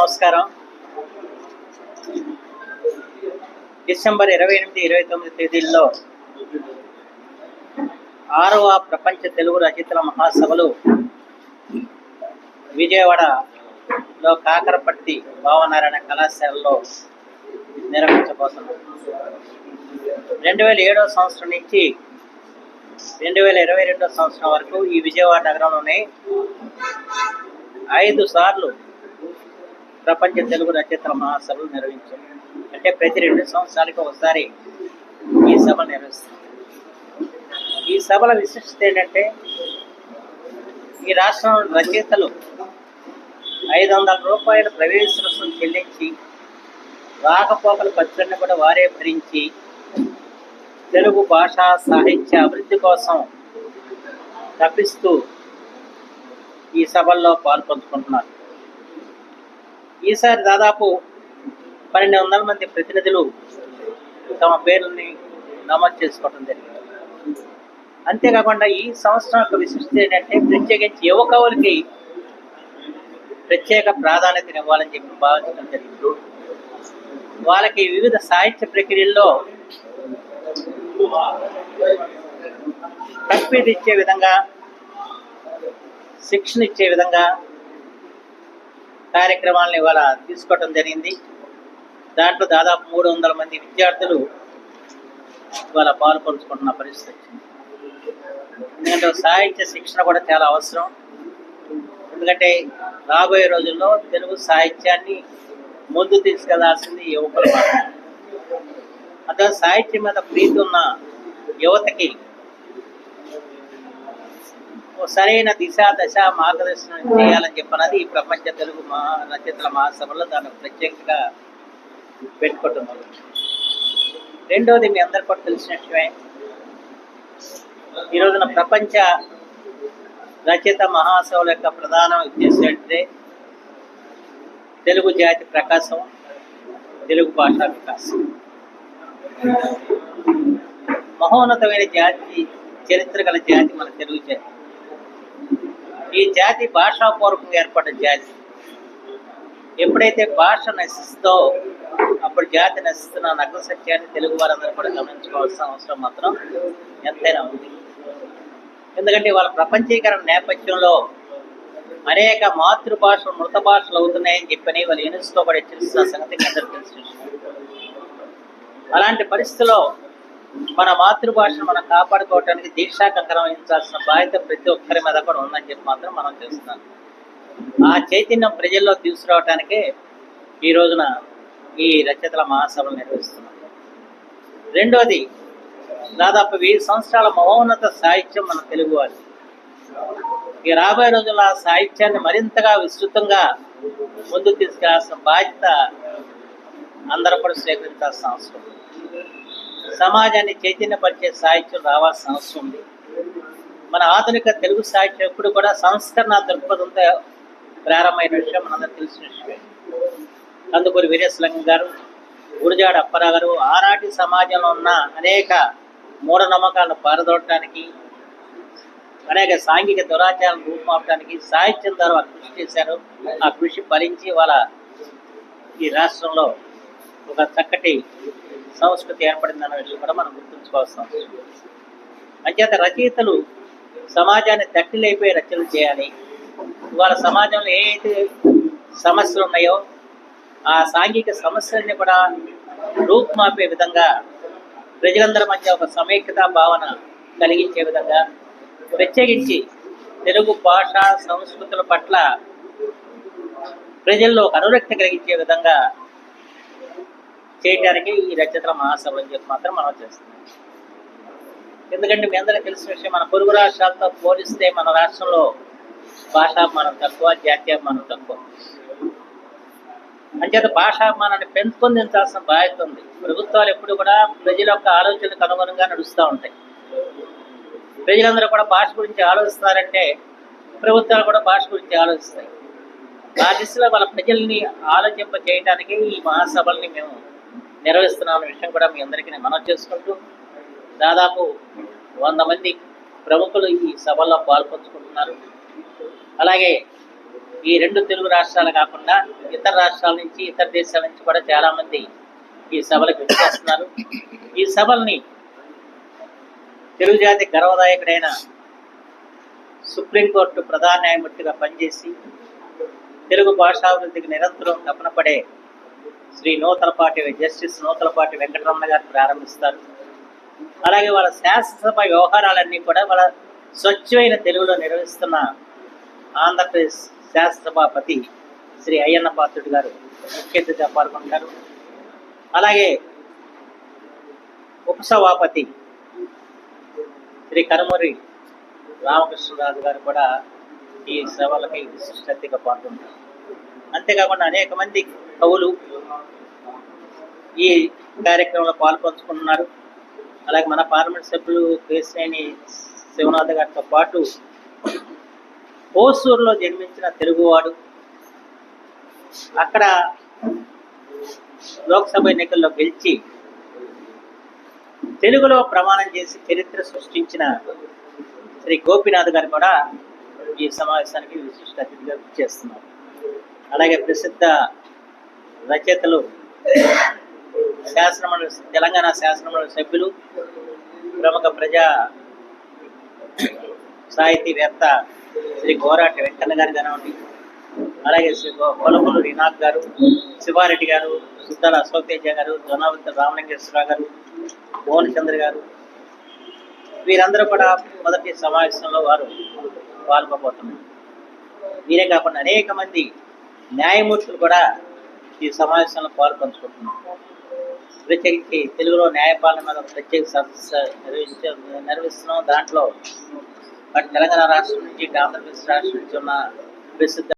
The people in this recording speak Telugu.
నమస్కారం. డిసెంబర్ ఇరవై ఎనిమిది ఇరవై తొమ్మిది తేదీల్లో ఆరవ ప్రపంచ తెలుగు రచయితల మహాసభలు విజయవాడలో కాకరపట్టి భావనారాయణ కళాశాలలో నిర్వహించబోతున్నాం రెండు వేల ఏడవ సంవత్సరం నుంచి రెండు వేల ఇరవై రెండవ సంవత్సరం వరకు ఈ విజయవాడ నగరంలోనే ఐదు సార్లు ప్రపంచ తెలుగు రచయితల మహాసభలు నిర్వహించాం అంటే ప్రతి రెండు సంవత్సరాలకు ఒకసారి ఈ సభ నిర్వహిస్తాం ఈ సభల విశిష్టత ఏంటంటే ఈ రాష్ట్రంలో రచయితలు ఐదు వందల రూపాయల ప్రవేశ రుసుము చెల్లించి రాకపోకల ఖర్చులను కూడా వారే భరించి తెలుగు భాష సాహిత్య అభివృద్ధి కోసం తప్పిస్తూ ఈ సభల్లో పాల్పంచుకుంటున్నారు ఈసారి దాదాపు పన్నెండు వందల మంది ప్రతినిధులు తమ పేర్లని నమోదు చేసుకోవడం జరిగింది. అంతేకాకుండా ఈ సంవత్సరం యొక్క విశిష్టత ఏంటంటే ప్రత్యేకించి యువకవులకి ప్రత్యేక ప్రాధాన్యతనివ్వాలని చెప్పి భావించడం జరిగింది. వాళ్ళకి వివిధ సాహిత్య ప్రక్రియల్లో తప్పిది ఇచ్చే విధంగా శిక్షణ ఇచ్చే విధంగా కార్యక్రమాలను ఇవాళ తీసుకోవటం జరిగింది. దాంట్లో దాదాపు మూడు వందల మంది విద్యార్థులు ఇవాళ పాల్పంచుకుంటున్న పరిస్థితి వచ్చింది. ఎందుకంటే సాహిత్య శిక్షణ కూడా చాలా అవసరం. ఎందుకంటే రాబోయే రోజుల్లో తెలుగు సాహిత్యాన్ని ముందు తీసుకెళ్ళాల్సింది యువకులు మాత్రమే. సాహిత్యం మీద ప్రీతి ఉన్న యువతకి సరైన దిశ దశ మార్గదర్శనం చేయాలని చెప్పినది ఈ ప్రపంచ తెలుగు మహా రచయితల మహాసభలో దాన్ని ప్రత్యేకంగా పెట్టుకుంటున్నారు రెండవది మీ అందరు కూడా తెలిసిన విషయమే ఈ రోజున ప్రపంచ రచయిత మహాసభల యొక్క ప్రధాన ఉద్దేశం ఏంటంటే తెలుగు జాతి ప్రకాశం తెలుగు భాష వికాసం. మహోన్నతమైన జాతి చరిత్ర గల జాతి మన తెలుగు జాతి. ఈ జాతి భాషాపూర్వకంగా ఏర్పడిన జాతి. ఎప్పుడైతే భాష నశిస్తో అప్పుడు జాతి నశిస్తున్న నగ్న సత్యాన్ని తెలుగు వారందరూ కూడా గమనించుకోవాల్సిన అవసరం మాత్రం ఎంతైనా ఉంది. ఎందుకంటే వాళ్ళ ప్రపంచీకరణ నేపథ్యంలో అనేక మాతృభాష మృత భాషలు అవుతున్నాయని చెప్పని వాళ్ళు యూనిస్కో కూడా హెచ్చరిస్తున్న సంగతి అందరూ తెలిసిన అలాంటి పరిస్థితిలో మన మాతృభాషను మనం కాపాడుకోవడానికి దీక్షా కంకరం వహించాల్సిన బాధ్యత ప్రతి ఒక్కరి మీద కూడా ఉందని చెప్పి మాత్రం మనం చేస్తున్నాం. ఆ చైతన్యం ప్రజల్లో తీసుకురావటానికే ఈ రోజున ఈ రచయితల మహాసభలు నిర్వహిస్తున్నాం. రెండోది దాదాపు వెయ్యి సంవత్సరాల మహోన్నత సాహిత్యం మన తెలుగు ఈ రాబోయే రోజుల్లో ఆ సాహిత్యాన్ని మరింతగా విస్తృతంగా ముందుకు తీసుకురాల్సిన బాధ్యత అందరూ కూడా స్వీకరించాల్సిన అవసరం సమాజాన్ని చైతన్యపరిచే సాహిత్యం రావాల్సిన అవసరం ఉంది. మన ఆధునిక తెలుగు సాహిత్యం ఎప్పుడు కూడా సంస్కరణ దృక్పథంతో ప్రారంభమైన విషయం మనందరూ తెలిసిన విషయమే. కందుకూరి వీరేశలింగం గారు గురుజాడ అప్పారావు గారు ఆనాటి సమాజంలో ఉన్న అనేక మూఢనమ్మకాలను పారదోడటానికి అనేక సాంఘిక దురాచారాలను రూపుమాపడానికి సాహిత్యం ద్వారా వారు కృషి చేశారు. ఆ కృషి ఫలించి వాళ్ళ ఈ రాష్ట్రంలో ఒక చక్కటి సంస్కృతి ఏర్పడిందన్న విషయం కూడా మనం గుర్తుంచుకోవాల్సిన అవసరం అంచేత రచయితలు సమాజాన్ని తట్టిలేపే రచనలు చేయాలి. ఇవాళ సమాజంలో ఏ అయితే సమస్యలు ఉన్నాయో ఆ సాంఘిక సమస్యల్ని కూడా రూపుమాపే విధంగా ప్రజలందరి మధ్య ఒక సమైక్యత భావన కలిగించే విధంగా ప్రత్యేకించి తెలుగు భాష సంస్కృతుల పట్ల ప్రజల్లో ఒక అనురక్తి కలిగించే విధంగా చేయడానికి ఈ రచయితల మహాసభ అని చెప్పి మాత్రం మనం చేస్తున్నాం. ఎందుకంటే మీ అందరికీ తెలిసిన విషయం మన పొరుగు రాష్ట్రాలతో పోలిస్తే మన రాష్ట్రంలో భాషాభిమానం తక్కువ జాతీయాభిమానం తక్కువ. అంచేత భాషాభిమానాన్ని పెంపొందించాల్సిన బాధ్యత ఉంది. ప్రభుత్వాలు ఎప్పుడు కూడా ప్రజల యొక్క ఆలోచనకు అనుగుణంగా నడుస్తూ ఉంటాయి. ప్రజలందరూ కూడా భాష గురించి ఆలోచిస్తున్నారంటే ప్రభుత్వాలు కూడా భాష గురించి ఆలోచిస్తాయి. ఆ దిశలో వాళ్ళ ప్రజల్ని ఆలోచింప చేయడానికి ఈ మహాసభల్ని మేము నిర్వహిస్తున్నాం విషయం కూడా మీ అందరికీ నేను మనం చేసుకుంటూ దాదాపు వంద మంది ప్రముఖులు ఈ సభలో పాల్పంచుకుంటున్నారు. అలాగే ఈ రెండు తెలుగు రాష్ట్రాలు కాకుండా ఇతర రాష్ట్రాల నుంచి ఇతర దేశాల నుంచి కూడా చాలా మంది ఈ సభలకు విచ్చేస్తున్నారు. ఈ సభల్ని తెలుగు జాతి గర్వదాయకుడైన సుప్రీంకోర్టు ప్రధాన న్యాయమూర్తిగా పనిచేసి తెలుగు భాషాభివృద్ధికి నిరంతరం తపన శ్రీ నూతలపాటి జస్టిస్ నూతలపాటి వెంకటరమణ గారు ప్రారంభిస్తారు. అలాగే వాళ్ళ శాసనసభ వ్యవహారాలన్నీ కూడా వాళ్ళ స్వచ్ఛమైన తెలుగులో నిర్వహిస్తున్న ఆంధ్రప్రదేశ్ శాసనసభాపతి శ్రీ అయ్యన్న పాత్రుడు గారు ముఖ్య అతిథిగా పాల్గొంటారు. అలాగే ఉపసభాపతి శ్రీ కనుమూరి రామకృష్ణరాజు గారు కూడా ఈ సభలకి విశిష్ట అతిథిగా పాల్గొంటారు. అంతేకాకుండా అనేక మంది కవులు ఈ కార్యక్రమంలో పాల్పంచుకుంటున్నారు. అలాగే మన పార్లమెంట్ సభ్యులు కేశినేని శివనాథ్ గారితో పాటు ఓసూరులో జన్మించిన తెలుగువాడు. అక్కడ లోక్సభ ఎన్నికల్లో గెలిచి తెలుగులో ప్రమాణం చేసి చరిత్ర సృష్టించిన శ్రీ గోపీనాథ్ గారు కూడా ఈ సమావేశానికి విశిష్ట అతిథిగా చేస్తున్నారు. అలాగే ప్రసిద్ధ రచయితలు శాసనమండలి తెలంగాణ శాసనమండలి సభ్యులు ప్రముఖ ప్రజా సాహితీవేత్త శ్రీ గోరాటి వెంకన్న గారు కానివ్వండి అలాగే శ్రీ గో- రీనాథ్ గారు శివారెడ్డి గారు సుద్దాల అశోక్ తేజ గారు జొనావతి రామలింగేశ్వరరావు గారు మోహన్ చంద్ర గారు వీరందరూ కూడా మొదటి సమావేశంలో వారు పాల్గొబోతున్నారు వీరే కాకుండా అనేక మంది న్యాయమూర్తులు కూడా ఈ సమావేశంలో పాల్పంచుకుంటున్నారు. ప్రత్యేకించి తెలుగులో న్యాయపాలన మీద ఒక ప్రత్యేక సదస్సు నిర్వహించే నిర్వహిస్తున్నాం. దాంట్లో అటు తెలంగాణ రాష్ట్రం నుంచి ఆంధ్రప్రదేశ్ రాష్ట్రం నుంచి ఉన్న ప్రసిద్ధ